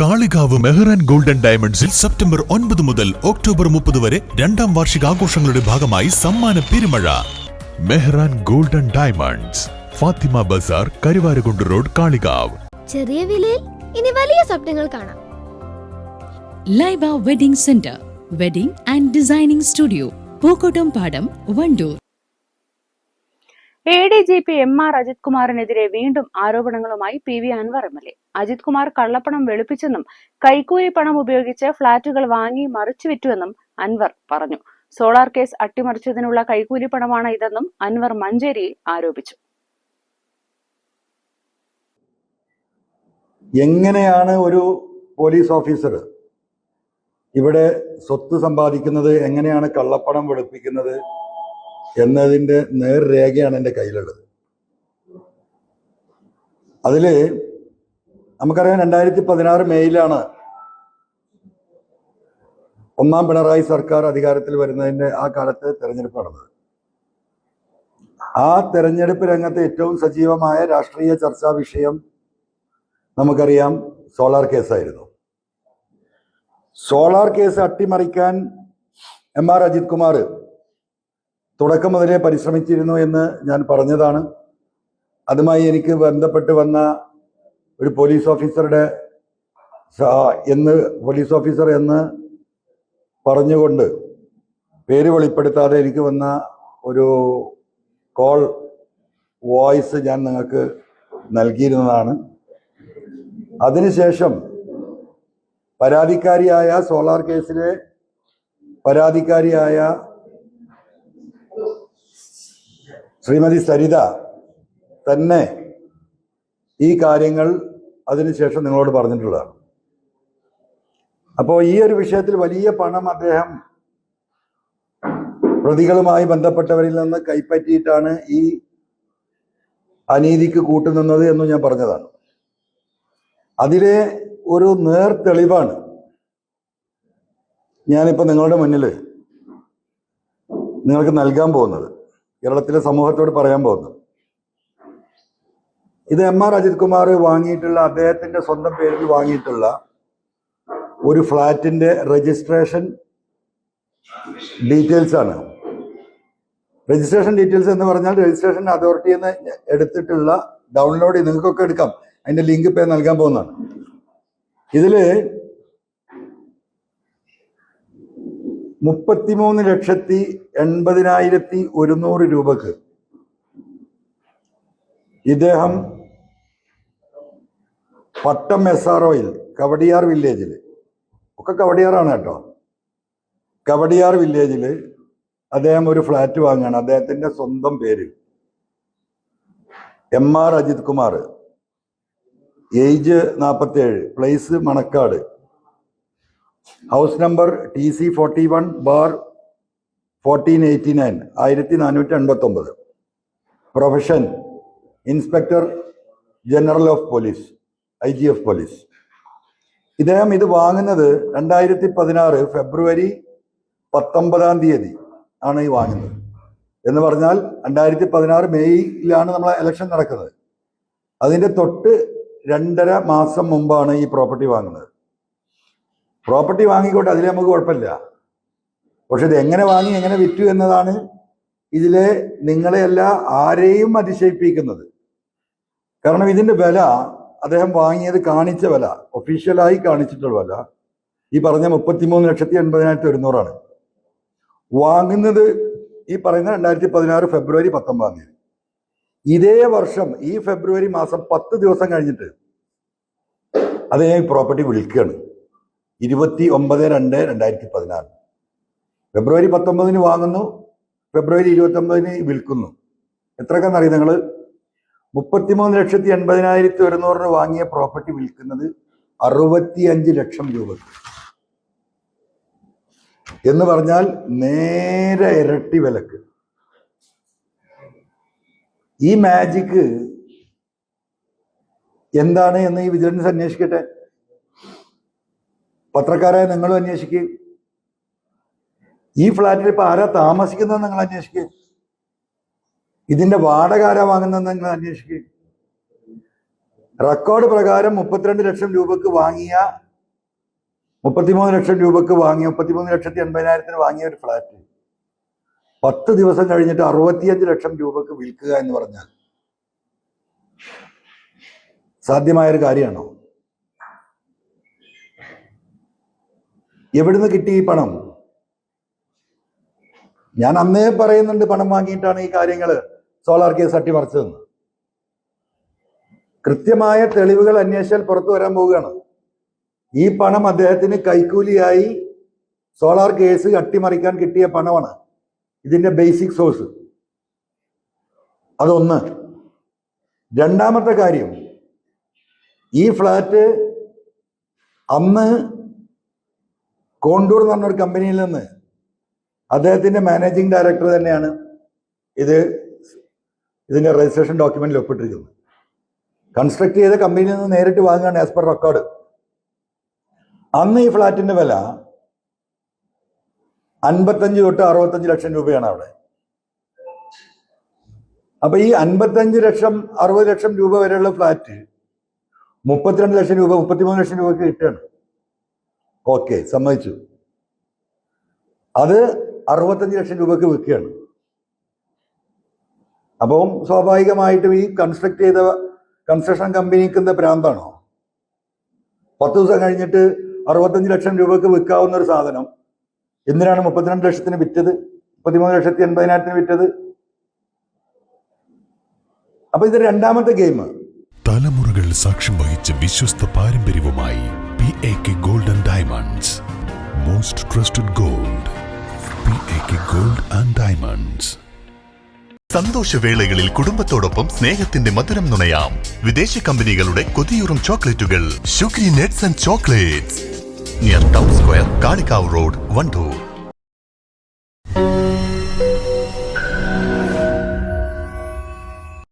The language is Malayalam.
കാളികാവ് മെഹ്റാൻ ഗോൾഡൻ ഡയമണ്ട്സിൽ സെപ്റ്റംബർ ഒൻപത് മുതൽ ഒക്ടോബർ മുപ്പത് വരെ രണ്ടാം വാർഷിക ആഘോഷങ്ങളുടെ ഭാഗമായി സമ്മാന പെരുമഴ. Mehran golden diamonds Fathima Bazar Karuvarakundu road Kalikavu. ചെറിയ വിലയിൽ ഇനി വലിയ സ്വപ്നങ്ങൾ കാണാം. Laiba wedding centre wedding and designing studio Pookkottumpadam Wandoor. A D G P M R Ajith കുമാറിനെതിരെ വീണ്ടും ആരോപണങ്ങളുമായി P V Anvar M L A. Ajith Kumar കള്ളപ്പണം വെളുപ്പിച്ചെന്നും കൈക്കൂലി പണം ഉപയോഗിച്ച് ഫ്ളാറ്റുകൾ വാങ്ങി മറിച്ചു മറിച്ചുവിറ്റുവെന്നും അൻവർ പറഞ്ഞു. സോളാർ കേസ് അട്ടിമറിച്ചതിനുള്ള കൈക്കൂലി പണമാണ് ഇതെന്നും അൻവർ മഞ്ചേരിയിൽ ആരോപിച്ചു. എങ്ങനെയാണ് ഒരു പോലീസ് ഓഫീസർ ഇവിടെ സ്വത്ത് സമ്പാദിക്കുന്നത്? എങ്ങനെയാണ് കള്ളപ്പണം വെളുപ്പിക്കുന്നത്? എന്നതിന്റെ നേർരേഖയാണ് എന്റെ കയ്യിലുള്ളത്. അതിൽ നമുക്കറിയാം രണ്ടായിരത്തി പതിനാറ് മെയ്യിലാണ് ഒന്നാം പിണറായി സർക്കാർ അധികാരത്തിൽ വരുന്നതിന്റെ ആ കാലത്ത് തെരഞ്ഞെടുപ്പ് നടന്നത്. ആ തെരഞ്ഞെടുപ്പ് രംഗത്ത് ഏറ്റവും സജീവമായ രാഷ്ട്രീയ ചർച്ചാ വിഷയം നമുക്കറിയാം സോളാർ കേസായിരുന്നു. സോളാർ കേസ് അട്ടിമറിക്കാൻ എം ആർ അജിത് കുമാർ തുടക്കം മുതലേ പരിശ്രമിച്ചിരുന്നു എന്ന് ഞാൻ പറഞ്ഞതാണ്. അതുമായി എനിക്ക് ബന്ധപ്പെട്ട് വന്ന ഒരു പോലീസ് ഓഫീസറുടെ എന്ന് പോലീസ് ഓഫീസർ എന്ന് പറഞ്ഞുകൊണ്ട് പേര് വെളിപ്പെടുത്താതെ എനിക്ക് വന്ന ഒരു കോൾ വോയിസ് ഞാൻ നിങ്ങൾക്ക് നൽകിയിരുന്നതാണ്. അതിനുശേഷം പരാതിക്കാരിയായ സോളാർ കേസിലെ പരാതിക്കാരിയായ ശ്രീമതി സരിത തന്നെ ഈ കാര്യങ്ങൾ അതിനുശേഷം നിങ്ങളോട് പറഞ്ഞിട്ടുള്ളതാണ്. അപ്പോൾ ഈ ഒരു വിഷയത്തിൽ വലിയ പണം അദ്ദേഹം പ്രതികളുമായി ബന്ധപ്പെട്ടവരിൽ നിന്ന് കൈപ്പറ്റിയിട്ടാണ് ഈ അനീതിക്ക് കൂട്ടുനിന്നത് എന്ന് ഞാൻ പറഞ്ഞതാണ്. അതിലെ ഒരു നേർ തെളിവാണ് ഞാനിപ്പോൾ നിങ്ങളുടെ മുന്നിൽ നിങ്ങൾക്ക് നൽകാൻ പോകുന്നത്. കേരളത്തിലെ സമൂഹത്തോട് പറയാൻ പോകുന്നത്. ഇത് എം ആർ അജിത് കുമാർ വാങ്ങിയിട്ടുള്ള അദ്ദേഹത്തിന്റെ സ്വന്തം പേരിൽ വാങ്ങിയിട്ടുള്ള ഒരു ഫ്ലാറ്റിന്റെ രജിസ്ട്രേഷൻ ഡീറ്റെയിൽസ് ആണ്. രജിസ്ട്രേഷൻ ഡീറ്റെയിൽസ് എന്ന് പറഞ്ഞാൽ രജിസ്ട്രേഷൻ അതോറിറ്റിയിൽ നിന്ന് എടുത്തിട്ടുള്ള ഡൗൺലോഡ് നിങ്ങൾക്കൊക്കെ എടുക്കാം. അതിന്റെ ലിങ്ക് ഇപ്പൊ ഞാൻ നൽകാൻ പോകുന്നതാണ്. ഇതിൽ മുപ്പത്തിമൂന്ന് ലക്ഷത്തി എൺപതിനായിരത്തി ഒരുന്നൂറ് രൂപക്ക് ഇദ്ദേഹം പട്ടം എസ് ആർ ഒയിൽ കവടിയാർ വില്ലേജിൽ ഒക്കെ കവടിയാറാണ് കേട്ടോ. കവടിയാർ വില്ലേജിൽ അദ്ദേഹം ഒരു ഫ്ലാറ്റ് വാങ്ങുകയാണ് അദ്ദേഹത്തിന്റെ സ്വന്തം പേര് M R Ajith Kumar. Age നാൽപ്പത്തേഴ് place Manacaud. House number T C forty one bar fourteen eighty nine ആയിരത്തി നാനൂറ്റി എൺപത്തി ഒമ്പത് profession inspector general of police I G F police ഇദ്ദേഹം ഇത് വാങ്ങുന്നത് രണ്ടായിരത്തി പതിനാറ് ഫെബ്രുവരി പത്തൊമ്പതാം തീയതി ആണ് ഈ വാങ്ങുന്നത്. എന്ന് പറഞ്ഞാൽ രണ്ടായിരത്തി പതിനാറ് മെയ്യിലാണ് നമ്മളെ ഇലക്ഷൻ നടക്കുന്നത്. അതിന്റെ തൊട്ട് രണ്ടര മാസം മുമ്പാണ് ഈ പ്രോപ്പർട്ടി വാങ്ങുന്നത്. പ്രോപ്പർട്ടി വാങ്ങിക്കോട്ടെ അതിൽ നമുക്ക് കുഴപ്പമില്ല. പക്ഷെ ഇത് എങ്ങനെ വാങ്ങി എങ്ങനെ വിറ്റു എന്നതാണ് ഇതിലെ നിങ്ങളെയല്ല ആരെയും അതിശയിപ്പിക്കുന്നത്. കാരണം ഇതിന്റെ വില അദ്ദേഹം വാങ്ങിയത് കാണിച്ച വില ഒഫീഷ്യലായി കാണിച്ചിട്ടുള്ള വില ഈ പറഞ്ഞ മുപ്പത്തിമൂന്ന് ലക്ഷത്തി എൺപതിനായിരത്തി ഒരുന്നൂറാണ്. വാങ്ങുന്നത് ഈ പറയുന്ന രണ്ടായിരത്തി പതിനാറ് ഫെബ്രുവരി പത്തൊമ്പതാം തീയതി. ഇതേ വർഷം ഈ ഫെബ്രുവരി മാസം പത്ത് ദിവസം കഴിഞ്ഞിട്ട് അദ്ദേഹം ഈ പ്രോപ്പർട്ടി വിൽക്കുകയാണ്. ഇരുപത്തി ഒമ്പത് രണ്ട് രണ്ടായിരത്തി പതിനാറ് ഫെബ്രുവരി പത്തൊമ്പതിന് വാങ്ങുന്നു ഫെബ്രുവരി ഇരുപത്തി ഒമ്പതിന് വിൽക്കുന്നു. എത്രക്കാന്ന് അറിയാം നിങ്ങൾ മുപ്പത്തിമൂന്ന് ലക്ഷത്തി എൺപതിനായിരത്തി ഒരുന്നൂറിന് വാങ്ങിയ പ്രോപ്പർട്ടി വിൽക്കുന്നത് അറുപത്തി അഞ്ച് ലക്ഷം രൂപ എന്ന് പറഞ്ഞാൽ നേരെ ഇരട്ടി വിലക്ക്. ഈ മാജിക്ക് എന്താണ് എന്ന് ഈ വിജിലൻസ് അന്വേഷിക്കട്ടെ? പത്രക്കാരായ നിങ്ങളും അന്വേഷിക്കുകയും ഈ ഫ്ലാറ്റിൽ ഇപ്പൊ ആരാ താമസിക്കുന്നത് നിങ്ങൾ അന്വേഷിക്കുകയും ഇതിന്റെ വാടക ആരാ വാങ്ങുന്നത് നിങ്ങൾ അന്വേഷിക്കുകയും റെക്കോർഡ് പ്രകാരം മുപ്പത്തിരണ്ട് ലക്ഷം രൂപക്ക് വാങ്ങിയ മുപ്പത്തിമൂന്ന് ലക്ഷം രൂപക്ക് വാങ്ങിയ മുപ്പത്തിമൂന്ന് ലക്ഷത്തി എൺപതിനായിരത്തിന് വാങ്ങിയ ഒരു ഫ്ലാറ്റ്. പത്ത് ദിവസം കഴിഞ്ഞിട്ട് അറുപത്തിയഞ്ച് ലക്ഷം രൂപക്ക് വിൽക്കുക എന്ന് പറഞ്ഞാൽ സാധ്യമായൊരു കാര്യമാണോ? എവിടുന്ന് കിട്ടി ഈ പണം? ഞാൻ അന്നേ പറയുന്നുണ്ട് പണം വാങ്ങിയിട്ടാണ് ഈ കാര്യങ്ങൾ സോളാർ കേസ് അട്ടിമറിച്ചതെന്ന്. കൃത്യമായ തെളിവുകൾ അന്വേഷിച്ചാൽ പുറത്തു വരാൻ പോവുകയാണ്. ഈ പണം അദ്ദേഹത്തിന് കൈക്കൂലിയായി സോളാർ കേസ് അട്ടിമറിക്കാൻ കിട്ടിയ പണമാണ്. ഇതിന്റെ ബേസിക് സോഴ്സ്. അതൊന്ന്. രണ്ടാമത്തെ കാര്യം ഈ ഫ്ലാറ്റ് അന്ന് കോണ്ടൂർ എന്ന് പറഞ്ഞൊരു കമ്പനിയിൽ നിന്ന് അദ്ദേഹത്തിന്റെ മാനേജിങ് ഡയറക്ടർ തന്നെയാണ് ഇത് ഇതിന്റെ രജിസ്ട്രേഷൻ ഡോക്യുമെന്റിൽ ഒപ്പിട്ടിരിക്കുന്നത്. കൺസ്ട്രക്ട് ചെയ്ത കമ്പനിയിൽ നിന്ന് നേരിട്ട് വാങ്ങുകയാണ് ആസ് പെർ റെക്കോർഡ് അന്ന് ഈ ഫ്ലാറ്റിന്റെ വില അൻപത്തഞ്ച് തൊട്ട് അറുപത്തഞ്ച് ലക്ഷം രൂപയാണ് അവിടെ. അപ്പൊ ഈ അൻപത്തഞ്ച് ലക്ഷം അറുപത് ലക്ഷം രൂപ വരെയുള്ള ഫ്ലാറ്റ് മുപ്പത്തിരണ്ട് ലക്ഷം രൂപ മുപ്പത്തിമൂന്ന് ലക്ഷം രൂപക്ക് കിട്ടുകയാണ്. ഓക്കെ സമ്മതിച്ചു. അത് അറുപത്തഞ്ച് ലക്ഷം രൂപയ്ക്ക് വിൽക്കുകയാണ്. അപ്പം സ്വാഭാവികമായിട്ടും ഈ കൺസ്ട്രക്ട് ചെയ്ത കൺസ്ട്രക്ഷൻ കമ്പനിക്ക് എന്താ ഭ്രാന്താണോ? പത്ത് ദിവസം കഴിഞ്ഞിട്ട് അറുപത്തഞ്ച് ലക്ഷം രൂപയ്ക്ക് വിൽക്കാവുന്ന ഒരു സാധനം എന്തിനാണ് മുപ്പത്തിരണ്ട് ലക്ഷത്തിന് വിറ്റത്? മുപ്പത്തിമൂന്ന് ലക്ഷത്തി എൺപതിനായിരത്തിന് വിറ്റത്? അപ്പൊ ഇത് രണ്ടാമത്തെ ഗെയിം. തലമുറകൾ സാക്ഷ്യം വഹിച്ച വിശ്വസ്ത പാരമ്പര്യവുമായി P A K golden diamonds most trusted gold P A K gold and diamonds സന്തോഷവേളകളിൽ കുടുംബത്തോടൊപ്പം സ്നേഹത്തിന്റെ മധുരം നുണയാം. വിദേശ കമ്പനികളുടെ കൊതിയൂറും ചോക്ലേറ്റുകൾ. ഷുഗ്രി nets and chocolates near town square Kalikavu road Wandoor